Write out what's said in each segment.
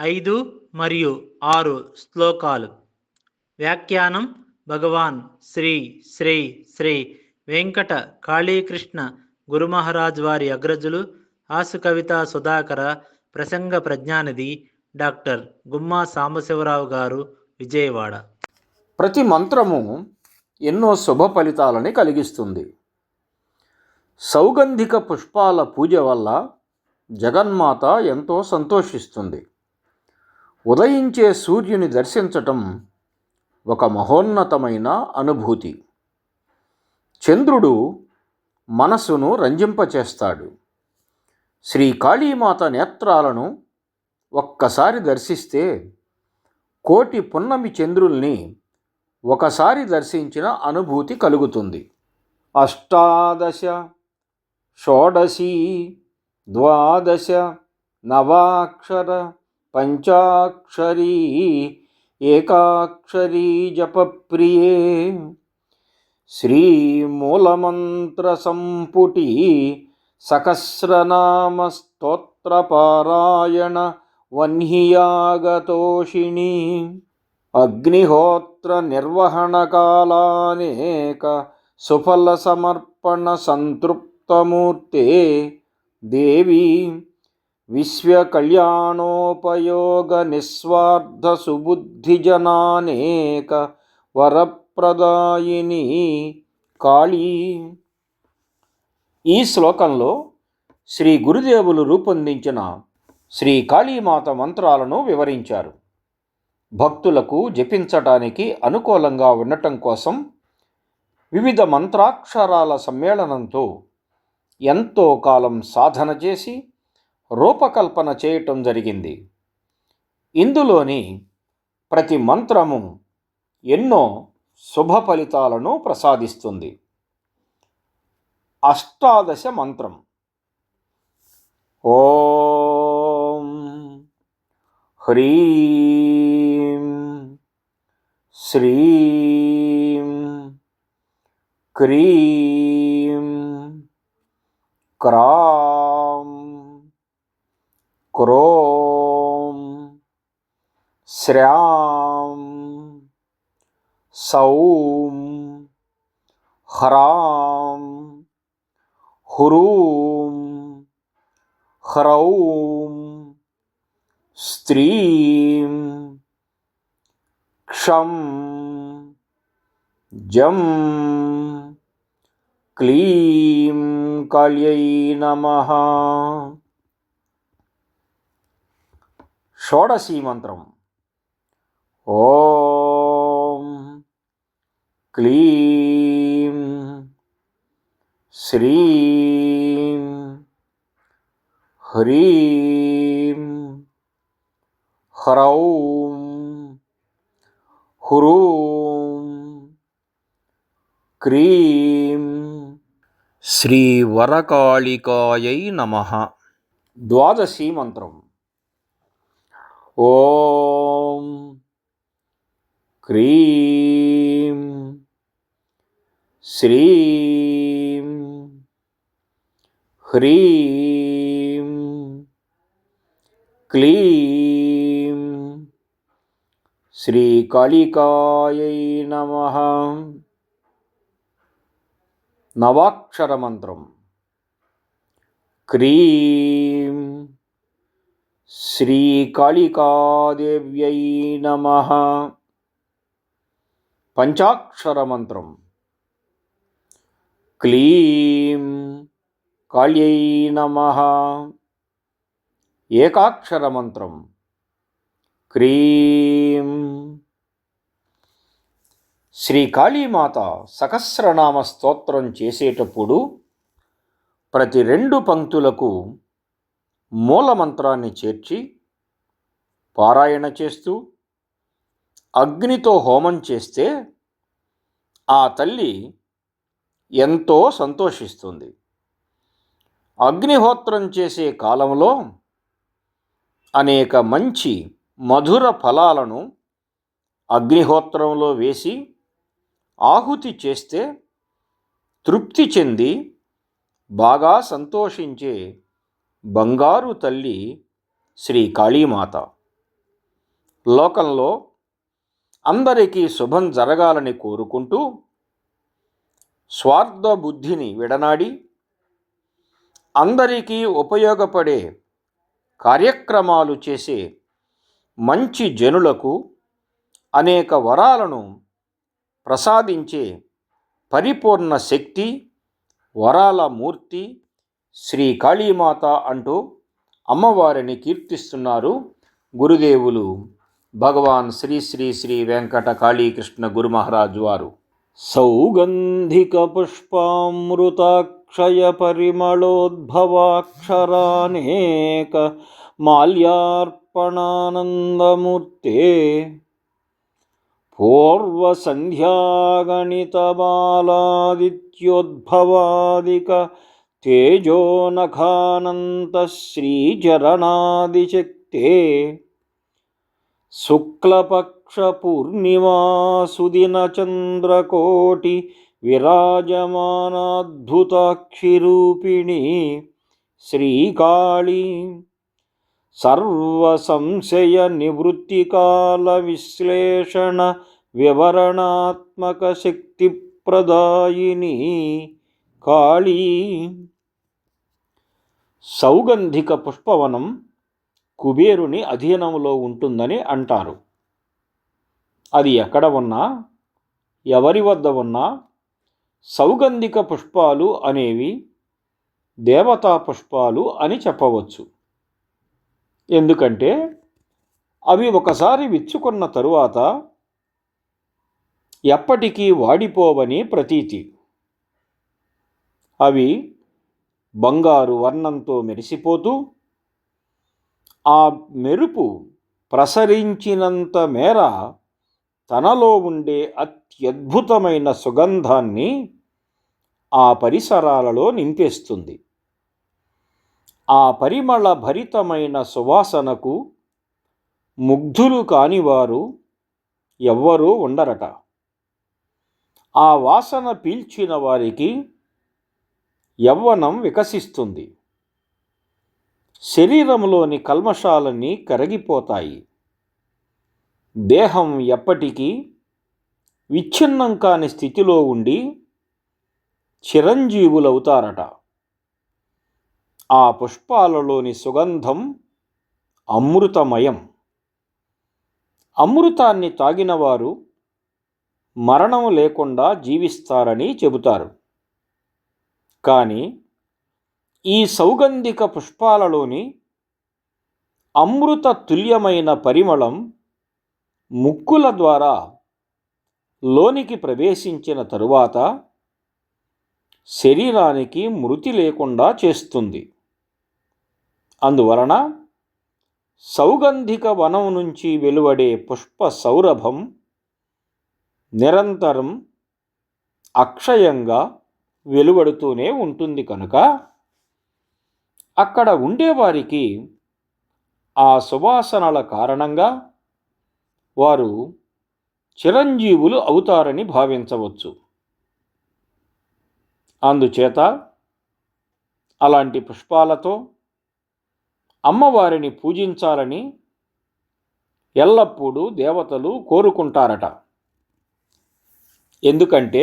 ఐదు మరియు ఆరు శ్లోకాలు. వ్యాఖ్యానం భగవాన్ శ్రీ శ్రీ శ్రీ వెంకట కాళీకృష్ణ గురుమహారాజ్ వారి అగ్రజులు ఆసు కవిత సుధాకర ప్రసంగ ప్రజ్ఞానిధి డాక్టర్ గుమ్మా సాంబశివరావు గారు విజయవాడ. ప్రతి మంత్రము ఎన్నో శుభ ఫలితాలని కలిగిస్తుంది. సౌగంధిక పుష్పాల పూజ వల్ల జగన్మాత ఎంతో సంతోషిస్తుంది. ఉదయించే సూర్యుని దర్శించటం ఒక మహోన్నతమైన అనుభూతి. చంద్రుడు మనసును రంజింపచేస్తాడు. శ్రీ కాళీమాత నేత్రాలను ఒక్కసారి దర్శిస్తే కోటి పున్నమి చంద్రుల్ని ఒకసారి దర్శించిన అనుభూతి కలుగుతుంది. అష్టాదశ షోడశీ ద్వాదశ నవాక్షర పంచాక్షరీ ఏకాక్షరీ జపప్రియే. శ్రీమూలమంత్ర సంపుటి సహస్రనామ స్తోత్రపారాయణ వన్హియాగతోషిణి. అగ్నిహోత్ర నిర్వహణ కాలానేక సుఫల సమర్పణ సంతృప్తమూర్తే దేవీ. విశ్వకళ్యాణోపయోగ నిస్వార్థ వరప్రదాయిని కాళీ ఈ శ్లోకంలో శ్రీ గురుదేవులు రూపొందించిన శ్రీ కాళీమాత మంత్రాలను వివరించారు. భక్తులకు జపించటానికి అనుకూలంగా ఉండటం కోసం వివిధ మంత్రాక్షరాల సమ్మేళనంతో ఎంతో కాలం సాధన చేసి రూపకల్పన చేయటం జరిగింది. ఇందులోని ప్రతి మంత్రము ఎన్నో శుభ ఫలితాలను ప్రసాదిస్తుంది. అష్టాదశ మంత్రం. ఓం హ్రీం శ్రీం క్రీం క్రా క్రోం శ్రాం సౌం హ్రాం హ్రూం హ్రౌం స్త్రీం క్షం జం క్లీం కాళ్యై నమః షోడశీ మంత్రం. ఓం క్లీం శ్రీం హ్రీం హ్రౌం హ్రూం క్రీం శ్రీ వరకాళికాయై నమ. ద్వాదశీ మంత్రం. ॐ क्रीं श्रीं ह्रीं क्लीं श्रीकालिकायै नमः। नवाक्षरमन्त्रं क्रीं శ్రీకాళికాదేవ్యై నమ. పంచాక్షర మంత్రం. క్లీం కాళ్యై నమ. ఏకాక్షర మంత్రం. క్రీం. శ్రీకాళీమాత సహస్రనామ స్తోత్రం చేసేటప్పుడు ప్రతి రెండు పంక్తులకు మూలమంత్రాన్ని చేర్చి పారాయణ చేస్తూ అగ్నితో హోమం చేస్తే ఆ తల్లి ఎంతో సంతోషిస్తుంది. అగ్నిహోత్రం చేసే కాలంలో అనేక మంచి మధుర ఫలాలను అగ్నిహోత్రంలో వేసి ఆహుతి చేస్తే తృప్తి చెంది బాగా సంతోషించే బంగారు తల్లి శ్రీ కాళీమాత. లోకంలో అందరికీ శుభం జరగాలని కోరుకుంటూ స్వార్థ బుద్ధిని విడనాడి అందరికీ ఉపయోగపడే కార్యక్రమాలు చేసే మంచి జనులకు అనేక వరాలను ప్రసాదించే పరిపూర్ణ శక్తి వరాల మూర్తి శ్రీ కాళీమాత అంటూ అమ్మవారిని కీర్తిస్తున్నారు గురుదేవులు. భగవాన్ శ్రీ శ్రీ శ్రీ వెంకట కాళీకృష్ణ గురు మహారాజు వారు. సౌగంధిక పుష్పామృతాక్షయ పరిమళోద్భవాక్షరానేక మాల్యార్పణానందమూర్తే. పూర్వసంధ్యాగణితబాలాదిత్యోద్భవాదిక తేజోనఖానంత శ్రీచరణాదిశక్తే శుక్లపక్షపూర్ణిమాసుదినచంద్రకోటి విరాజమానాద్భుతాక్షిరూపిణి శ్రీకాళీ. కాళీ సౌగంధిక పుష్పవనం కుబేరుని అధీనంలో ఉంటుందని అంటారు. అది ఎక్కడ ఉన్నా ఎవరి వద్ద ఉన్నా సౌగంధిక పుష్పాలు అనేవి దేవతా పుష్పాలు అని చెప్పవచ్చు. ఎందుకంటే అవి ఒకసారి విచ్చుకున్న తరువాత ఎప్పటికీ వాడిపోవని ప్రతీతి. అవి బంగారు వర్ణంతో మెరిసిపోతూ ఆ మెరుపు ప్రసరించినంత మేర తనలో ఉండే అత్యద్భుతమైన సుగంధాన్ని ఆ పరిసరాలలో నింపేస్తుంది. ఆ పరిమళ భరితమైన సువాసనకు ముగ్ధులు కానివారు ఎవ్వరూ ఉండరట. ఆ వాసన పీల్చిన వారికి యవ్వనం వికసిస్తుంది. శరీరంలోని కల్మషాలన్నీ కరిగిపోతాయి. దేహం ఎప్పటికీ విచ్ఛిన్నం కాని స్థితిలో ఉండి చిరంజీవులవుతారట. ఆ పుష్పాలలోని సుగంధం అమృతమయం. అమృతాన్ని తాగినవారు మరణం లేకుండా జీవిస్తారని చెబుతారు. కానీ ఈ సౌగంధిక పుష్పాలలోని అమృత తుల్యమైన పరిమళం ముక్కుల ద్వారా లోనికి ప్రవేశించిన తరువాత శరీరానికి మృతి లేకుండా చేస్తుంది. అందువలన సౌగంధిక వనం నుంచి వెలువడే పుష్ప సౌరభం నిరంతరం అక్షయంగా వెలువడుతూనే ఉంటుంది కనుక అక్కడ ఉండేవారికి ఆ సువాసనల కారణంగా వారు చిరంజీవులు అవుతారని భావించవచ్చు. అందుచేత అలాంటి పుష్పాలతో అమ్మవారిని పూజించాలని ఎల్లప్పుడూ దేవతలు కోరుకుంటారట. ఎందుకంటే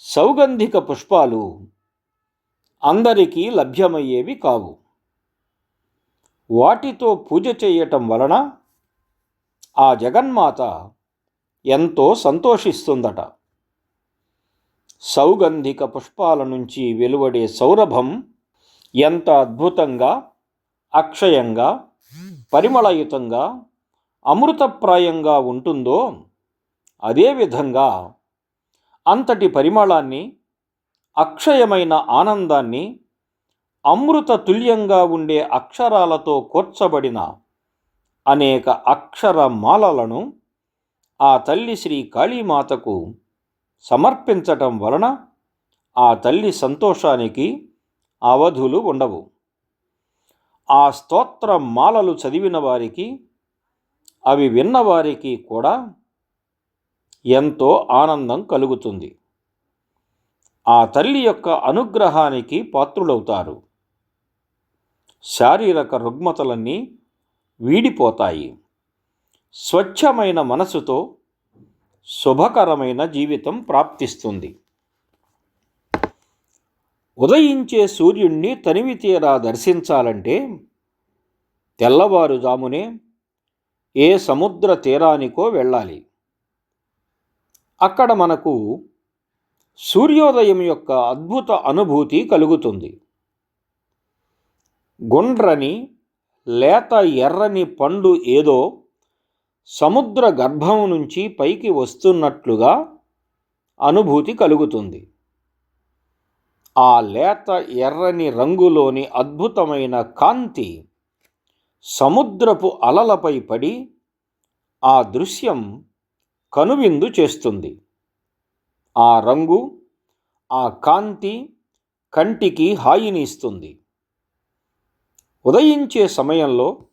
సౌగంధిక పుష్పాలు అందరికీ లభ్యమయ్యేవి కావు. వాటితో పూజ చేయటం వలన ఆ జగన్మాత ఎంతో సంతోషిస్తుందట. సౌగంధిక పుష్పాల నుంచి వెలువడే సౌరభం ఎంత అద్భుతంగా అక్షయంగా పరిమళయుతంగా అమృతప్రాయంగా ఉంటుందో అదేవిధంగా అంతటి పరిమళాన్ని అక్షయమైన ఆనందాన్ని అమృత తుల్యంగా ఉండే అక్షరాలతో కూర్చబడిన అనేక అక్షరమాలలను ఆ తల్లి శ్రీ కాళీమాతకు సమర్పించటం వలన ఆ తల్లి సంతోషానికి అవధులు ఉండవు. ఆ స్తోత్ర మాలలు చదివిన వారికి అవి విన్నవారికి కూడా ఎంతో ఆనందం కలుగుతుంది. ఆ తల్లి యొక్క అనుగ్రహానికి పాత్రులవుతారు. శారీరక రుగ్మతలన్నీ వీడిపోతాయి. స్వచ్ఛమైన మనసుతో శుభకరమైన జీవితం ప్రాప్తిస్తుంది. ఉదయించే సూర్యుణ్ణి తనివి తీరా దర్శించాలంటే తెల్లవారుజామునే ఏ సముద్ర తీరానికో వెళ్ళాలి. అక్కడ మనకు సూర్యోదయం యొక్క అద్భుత అనుభూతి కలుగుతుంది. గుండ్రని లేత ఎర్రని పండు ఏదో సముద్ర గర్భం నుంచి పైకి వస్తున్నట్లుగా అనుభూతి కలుగుతుంది. ఆ లేత ఎర్రని రంగులోని అద్భుతమైన కాంతి సముద్రపు అలలపై పడి ఆ దృశ్యం కనువిందు చేస్తుంది. ఆ రంగు ఆ కాంతి కంటికి హాయిని ఇస్తుంది ఉదయించే సమయంలో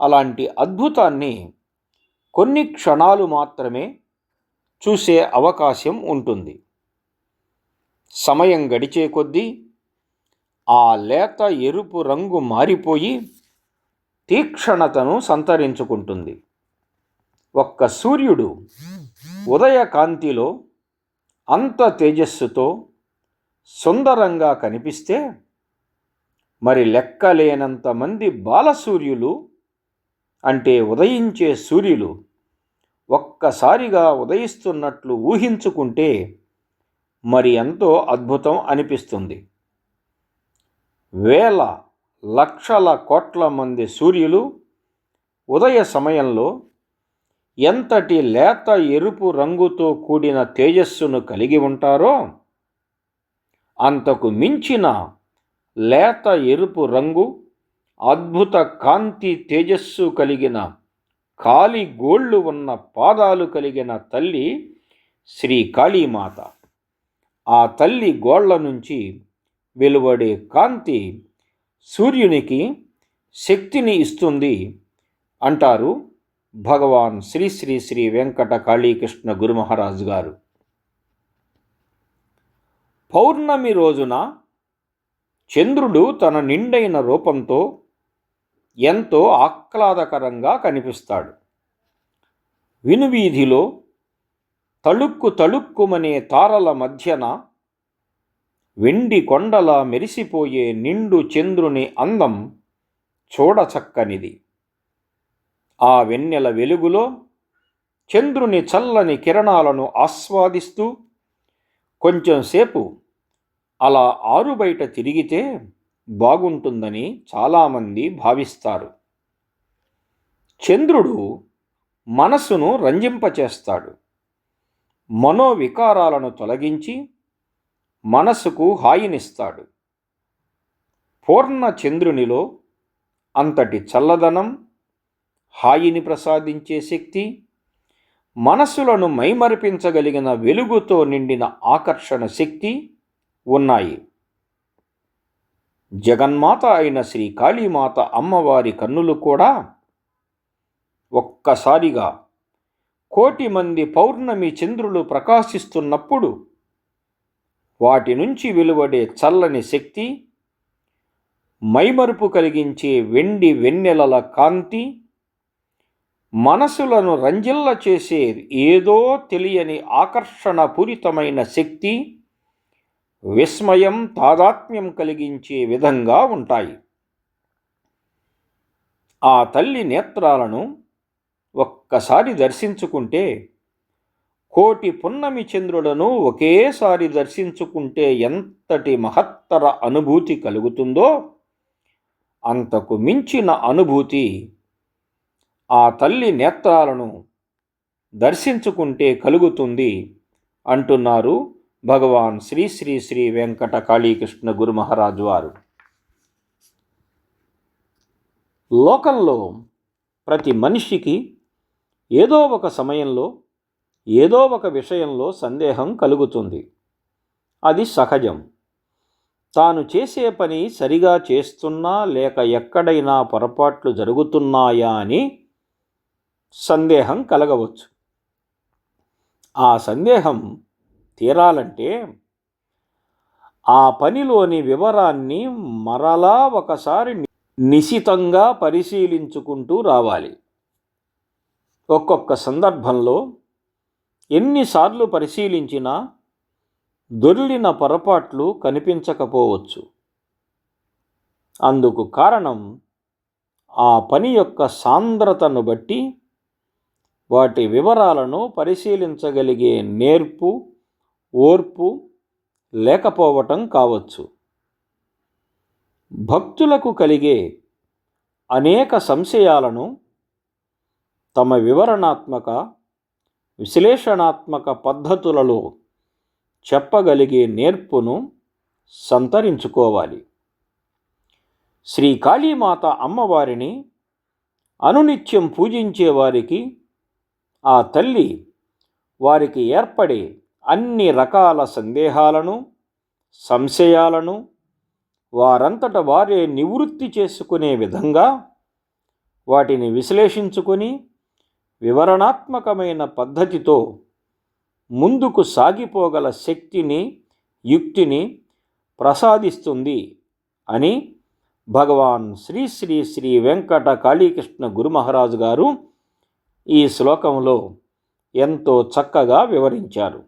అలాంటి అద్భుతాన్ని కొన్ని క్షణాలు మాత్రమే చూసే అవకాశం ఉంటుంది. సమయం గడిచే కొద్దీ ఆ లేత ఎరుపు రంగు మారిపోయి తీక్షణతను సంతరించుకుంటుంది. ఒక్క సూర్యుడు ఉదయ కాంతిలో అంత తేజస్సుతో సుందరంగా కనిపిస్తే మరి లెక్కలేనంత మంది బాలసూర్యులు అంటే ఉదయించే సూర్యులు ఒక్కసారిగా ఉదయిస్తున్నట్లు ఊహించుకుంటే మరి ఎంతో అద్భుతం అనిపిస్తుంది. వేల లక్షల కోట్ల మంది సూర్యులు ఉదయ సమయంలో ఎంతటి లేత ఎరుపు రంగుతో కూడిన తేజస్సును కలిగి ఉంటారో అంతకు మించిన లేత ఎరుపు రంగు అద్భుత కాంతి తేజస్సు కలిగిన కాలి గోళ్ళు ఉన్న పాదాలు కలిగిన తల్లి శ్రీ కాళీమాత. ఆ తల్లి గోళ్ళ నుంచి వెలువడే కాంతి సూర్యునికి శక్తిని ఇస్తుంది అంటారు భగవాన్ శ్రీ శ్రీ శ్రీ వెంకట కాళీకృష్ణ గురుమహారాజు గారు. పౌర్ణమి రోజున చంద్రుడు తన నిండైన రూపంతో ఎంతో ఆహ్లాదకరంగా కనిపిస్తాడు. వినువీధిలో తళుక్కు తళుక్కుమనే తారల మధ్యన వెండి కొండలా మెరిసిపోయే నిండు చంద్రుని అందం చూడచక్కనిది. ఆ వెన్నెల వెలుగులో చంద్రుని చల్లని కిరణాలను ఆస్వాదిస్తూ కొంచెంసేపు అలా ఆరుబయట తిరిగితే బాగుంటుందని చాలామంది భావిస్తారు. చంద్రుడు మనస్సును రంజింపచేస్తాడు. మనోవికారాలను తొలగించి మనసుకు హాయినిస్తాడు. పూర్ణ చంద్రునిలో అంతటి చల్లదనం హాయిని ప్రసాదించే శక్తి మనస్సులను మైమరిపించగలిగిన వెలుగుతో నిండిన ఆకర్షణ శక్తి ఉన్నాయి. జగన్మాత అయిన శ్రీ కాళీమాత అమ్మవారి కన్నులు కూడా ఒక్కసారిగా కోటి మంది పౌర్ణమి చంద్రులు ప్రకాశిస్తున్నప్పుడు వాటి నుంచి వెలువడే చల్లని శక్తి మైమరుపు కలిగించే వెండి వెన్నెలల కాంతి మనసులను రంజిల్ల చేసే ఏదో తెలియని ఆకర్షణ పూరితమైన శక్తి విస్మయం తాదాత్మ్యం కలిగించే విధంగా ఉంటాయి. ఆ తల్లి నేత్రాలను ఒక్కసారి దర్శించుకుంటే కోటి పున్నమి చంద్రులను ఒకేసారి దర్శించుకుంటే ఎంతటి మహత్తర అనుభూతి కలుగుతుందో అంతకు మించిన అనుభూతి ఆ తల్లి నేత్రాలను దర్శించుకుంటే కలుగుతుంది అంటున్నారు భగవాన్ శ్రీ శ్రీ శ్రీ వెంకట కాళీకృష్ణ గురు మహారాజు వారు. లోకంలో ప్రతి మనిషికి ఏదో ఒక సమయంలో ఏదో ఒక విషయంలో సందేహం కలుగుతుంది. అది సహజం. తాను చేసే పని సరిగా చేస్తున్నా లేక ఎక్కడైనా పొరపాట్లు జరుగుతున్నాయా అని సందేహం కలగవచ్చు. ఆ సందేహం తీరాలంటే ఆ పనిలోని వివరాన్ని మరలా ఒకసారి నిశితంగా పరిశీలించుకుంటూ రావాలి. ఒక్కొక్క సందర్భంలో ఎన్నిసార్లు పరిశీలించినా దొర్లిన పొరపాట్లు కనిపించకపోవచ్చు. అందుకు కారణం ఆ పని యొక్క సాంద్రతను బట్టి వాటి వివరాలను పరిశీలించగలిగే నేర్పు ఓర్పు లేకపోవటం కావచ్చు. భక్తులకు కలిగే అనేక సంశయాలను తమ వివరణాత్మక విశ్లేషణాత్మక పద్ధతులలో చెప్పగలిగే నేర్పును సంతరించుకోవాలి. శ్రీ కాళీమాత అమ్మవారిని అనునిత్యం పూజించే వారికి ఆ తల్లి వారికి ఏర్పడే అన్ని రకాల సందేహాలను సంశయాలను వారంతట వారే నివృత్తి చేసుకునే విధంగా వాటిని విశ్లేషించుకొని వివరణాత్మకమైన పద్ధతితో ముందుకు సాగిపోగల శక్తిని యుక్తిని ప్రసాదిస్తుంది అని భగవాన్ శ్రీ శ్రీ శ్రీ వెంకట కాళీకృష్ణ గురుమహారాజు గారు ఈ శ్లోకంలో ఎంతో చక్కగా వివరించారు.